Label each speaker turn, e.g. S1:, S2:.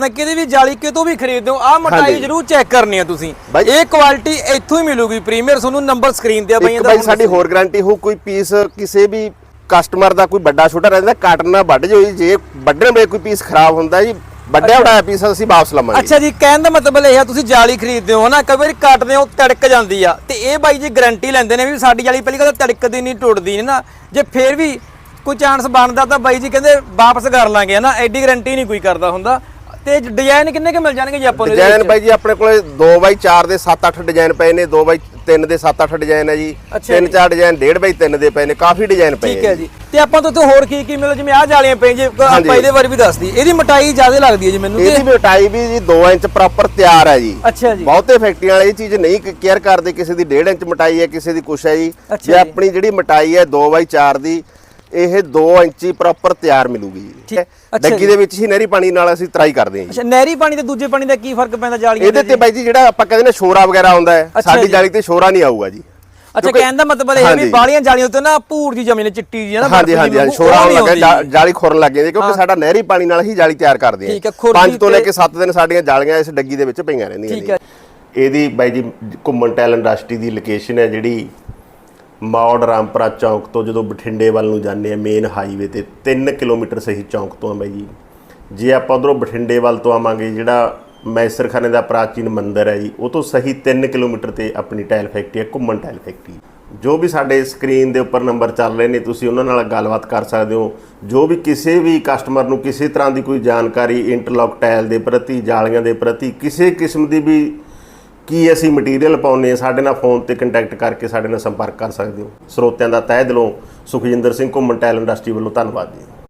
S1: ਨਾ ਕਿਤੇ ਵੀ ਜਾਲੀ ਕਿਤੋਂ ਵੀ ਖਰੀਦਦੇ ਹੋ ਆ ਮਟਾਈ। ਜਰੂਰ ਚੈੱਕ ਕਰਨੀ ਆ ਤੁਸੀਂ। ਇਹ ਕੁਆਲਿਟੀ ਇੱਥੋਂ ਹੀ ਮਿਲੂਗੀ ਪ੍ਰੀਮੀਅਰ ਤੁਹਾਨੂੰ ਨੰਬਰ ਸਕਰੀਨ ਤੇ ਆ ਬਾਈਆਂ ਦਾ
S2: ਸਾਡੀ। ਹੋਰ ਗਾਰੰਟੀ ਹੋ ਕੋਈ ਪੀਸ ਕਿਸੇ ਵੀ ਕਸਟਮਰ ਦਾ ਕੋਈ ਵੱਡਾ ਛੋਟਾ ਰਹਿੰਦਾ ਕੱਟ ਨਾ ਵੱਢ ਜੀ ਜੇ ਵੱਢਣ ਵੇਲੇ ਕੋਈ ਪੀਸ ਖਰਾਬ ਹੁੰਦਾ ਜੀ ਵੱਡਿਆ ਉਡਾਇਆ ਪੀਸ ਅਸੀਂ ਵਾਪਸ ਲਵਾਂਗੇ
S1: ਅੱਛਾ ਜੀ ਕਹਿਣ ਦਾ ਮਤਲਬ ਇਹ ਆ ਤੁਸੀਂ ਜਾਲੀ ਖਰੀਦਦੇ ਹੋ ਹਨਾ ਕਈ ਵਾਰੀ ਕੱਟਦੇ ਹੋ ਤੜਕ ਜਾਂਦੀ ਆ। ਤੇ ਇਹ ਬਾਈ ਜੀ ਗਾਰੰਟੀ ਲੈਂਦੇ ਨੇ ਵੀ ਸਾਡੀ ਜਾਲੀ ਪਹਿਲੀ ਗੱਲ ਤੜਕਦੀ ਨਹੀਂ ਟੁੱਟਦੀ ਨਹੀਂ ਨਾ। ਜੇ ਫੇਰ ਵੀ ਕੋਈ ਚਾਂਸ ਬਣਦਾ ਤਾਂ ਬਾਈ ਜੀ ਕਹਿੰਦੇ ਵਾਪਸ ਕਰ ਲਾਂਗੇ ਹਨਾ ਐਡੀ ਗਾਰੰਟੀ ਨਹੀਂ ਕੋਈ ਕਰਦਾ ਹੁੰਦਾ। ਤੇ ਡਿਜ਼ਾਈਨ ਕਿੰਨੇ ਕੁ ਮਿਲ ਜਾਣਗੇ ਜੀ ਆਪਾਂ ਨੂੰ ਇਹਦੇ
S2: ਡਿਜ਼ਾਈਨ
S1: ਵਿੱਚ?
S2: ਬਾਈ ਜੀ ਆਪਣੇ ਕੋਲੇ 2x4 ਦੇ 7-8 ਡਿਜ਼ਾਈਨ ਪਏ ਨੇ 2x3 ਦੇ 7-8 ਡਿਜ਼ਾਈਨ ਹੈ ਜੀ।
S1: ਅੱਛਾ
S2: 3-4 ਡਿਜ਼ਾਈਨ 1.5x3 ਦੇ ਪਏ ਨੇ ਕਾਫੀ ਡਿਜ਼ਾਈਨ ਪਏ
S1: ਠੀਕ ਹੈ ਜੀ। ਤੇ ਆਪਾਂ ਤੋਂ ਇੱਥੇ ਹੋਰ ਕੀ ਕੀ ਮਿਲਦਾ ਜਿਵੇਂ ਆਹ ਜਾਲੀਆਂ ਪਈਆਂ ਜੀ ਆਪਾਂ
S2: ਹਾਂਜੀ।
S1: ਇਹਦੇ ਬਾਰੇ ਵੀ ਦੱਸਦੀ ਇਹਦੀ ਮਟਾਈ ਜ਼ਿਆਦਾ ਲੱਗਦੀ ਹੈ ਜੀ ਮੈਨੂੰ
S2: ਇਹਦੀ
S1: ਤੇ?
S2: ਮੋਟਾਈ ਵੀ ਜੀ 2 ਇੰਚ ਪ੍ਰੋਪਰ ਤਿਆਰ ਹੈ ਜੀ।
S1: ਅੱਛਾ ਜੀ।
S2: ਬਹੁਤੇ ਫੈਕਟਰੀਆਂ ਵਾਲੇ ਇਹ ਚੀਜ਼ ਨਹੀਂ ਕੇਅਰ ਕਰਦੇ ਕਿਸੇ ਦੀ 1.5 ਇੰਚ ਮੋਟਾਈ ਹੈ ਕਿਸੇ ਦੀ ਕੁਛ ਹੈ ਜੀ।
S1: ਅੱਛਾ
S2: ਜੇ
S1: ਜੀ।
S2: ਆਪਣੀ ਜਿਹੜੀ ਮੋਟਾਈ ਹੈ 2x4 ਦੀ ਇਹ 2 ਇੰਚੀ ਪ੍ਰੋਪਰ ਤਿਆਰ ਮਿਲੂਗੀ
S1: ਠੀਕ-
S2: ਡੱਗੀ। ਦੇ ਵਿੱਚ ਹੀ ਨਹਿਰੀ ਪਾਣੀ ਨਾਲ ਅਸੀਂ ਟਰਾਈ ਕਰਦੇ ਹਾਂ
S1: ਅੱਛਾ ਨਹਿਰੀ ਪਾਣੀ ਤੇ ਦੂਜੇ ਪਾਣੀ ਦਾ ਕੀ ਫ਼ਰਕ ਪੈਂਦਾ ਜਾਲੀਆਂ
S2: ਇਹਦੇ
S1: ਦੇ
S2: ਤੇ ਬਾਈ ਜੀ ਜਿਹੜਾ ਆਪਾਂ ਕਹਿੰਦੇ ਨੇ ਸ਼ੋਰਾ ਵਗੈਰਾ ਆਉਂਦਾ ਹੈ ਸਾਡੀ। ਜਾਲੀ ਤੇ ਸ਼ੋਰਾ ਨਹੀਂ ਆਊਗਾ ਜੀ।
S1: ਅੱਛਾ ਕਹਿਣ ਦਾ ਮਤਲਬ ਇਹ ਹੈ ਵੀ। ਬਾਲੀਆਂ ਜਾਲੀਆਂ ਉੱਤੇ ਨਾ ਭੂਰ ਜੀ ਜਮੀਨ ਚਿੱਟੀ ਜੀ ਨਾ
S2: ਹਾਂਜੀ ਹਾਂਜੀ ਸ਼ੋਰਾ ਆਉਣ ਲੱਗਾ ਜਾਲੀ ਖੁਰਨ ਲੱਗ ਜਾਂਦੀ ਕਿਉਂਕਿ ਸਾਡਾ ਨਹਿਰੀ ਪਾਣੀ ਨਾਲ ਹੀ ਜਾਲੀ ਤਿਆਰ ਕਰਦੇ
S1: ਠੀਕ ਹੈ,
S2: ਹਾਂ
S1: ਖੁਰਦੀ
S2: 5 ਤੋਂ ਲੈ ਕੇ 7 ਦਿਨ ਸਾਡੀਆਂ ਜਾਲੀਆਂ ਇਸ ਡੱਗੀ ਦੇ ਵਿੱਚ ਪਈਆਂ ਰਹਿੰਦੀਆਂ
S1: ਠੀਕ ਹੈ।
S2: ਇਹਦੀ ਬਾਈ ਜੀ ਘੁੰਮਣ ਟੈਲ ਇੰਡਸਟਰੀ ਦੀ ਲੋਕੇਸ਼ਨ ਹੈ ਜਿਹੜੀ ਮੌੜ ਰਾਮਪੁਰਾ ਚੌਂਕ ਤੋਂ ਜਦੋਂ ਬਠਿੰਡੇ ਵੱਲ ਨੂੰ ਜਾਂਦੇ ਆ ਮੇਨ ਹਾਈਵੇ ਤੇ 3 ਕਿਲੋਮੀਟਰ ਸਹੀ ਚੌਂਕ ਤੋਂ ਆ ਬਾਈ ਜੀ। ਜੇ ਆਪਾਂ ਉਧਰੋਂ ਬਠਿੰਡੇ ਵੱਲ ਤੋਂ ਆਵਾਂਗੇ, ਜਿਹੜਾ ਮੈਸਰਖਾਨੇ ਦਾ ਪ੍ਰਾਚੀਨ ਮੰਦਿਰ ਹੈ ਜੀ, ਉਹ ਤੋਂ ਸਹੀ 3 ਕਿਲੋਮੀਟਰ ਤੇ ਆਪਣੀ ਟਾਇਲ ਫੈਕਟਰੀ ਹੈ, ਘੁੰਮਣ ਟਾਇਲ ਫੈਕਟਰੀ। ਜੋ ਵੀ ਸਾਡੇ ਸਕਰੀਨ ਦੇ ਉੱਪਰ ਨੰਬਰ ਚੱਲ ਰਹੇ ਨੇ, ਤੁਸੀਂ ਉਹਨਾਂ ਨਾਲ ਗੱਲਬਾਤ ਕਰ ਸਕਦੇ ਹੋ। ਜੋ ਵੀ ਕਿਸੇ ਵੀ ਕਸਟਮਰ ਨੂੰ ਕਿਸੇ ਤਰ੍ਹਾਂ ਦੀ ਕੋਈ ਜਾਣਕਾਰੀ ਇੰਟਰਲੌਕ ਟਾਇਲ ਦੇ ਪ੍ਰਤੀ, ਜਾਲੀਆਂ ਦੇ ਪ੍ਰਤੀ, ਕਿਸੇ ਕਿਸਮ ਦੀ ਵੀ ਕੀ ਅਸੀਂ ਮਟੀਰੀਅਲ ਪਾਉਨੇ ਆ ਸਾਡੇ ਨਾਲ ਫੋਨ ਤੇ ਕੰਟੈਕਟ ਕਰਕੇ ਸਾਡੇ ਨਾਲ ਸੰਪਰਕ ਕਰ ਸਕਦੇ ਹੋ। ਸਰੋਤਿਆਂ ਦਾ ਤਹਿ ਦਿਲੋਂ ਸੁਖਜਿੰਦਰ ਸਿੰਘ ਘੁੰਮਣ ਟੈਲ ਇੰਡਸਟਰੀ ਵੱਲੋਂ ਧੰਨਵਾਦ ਜੀ।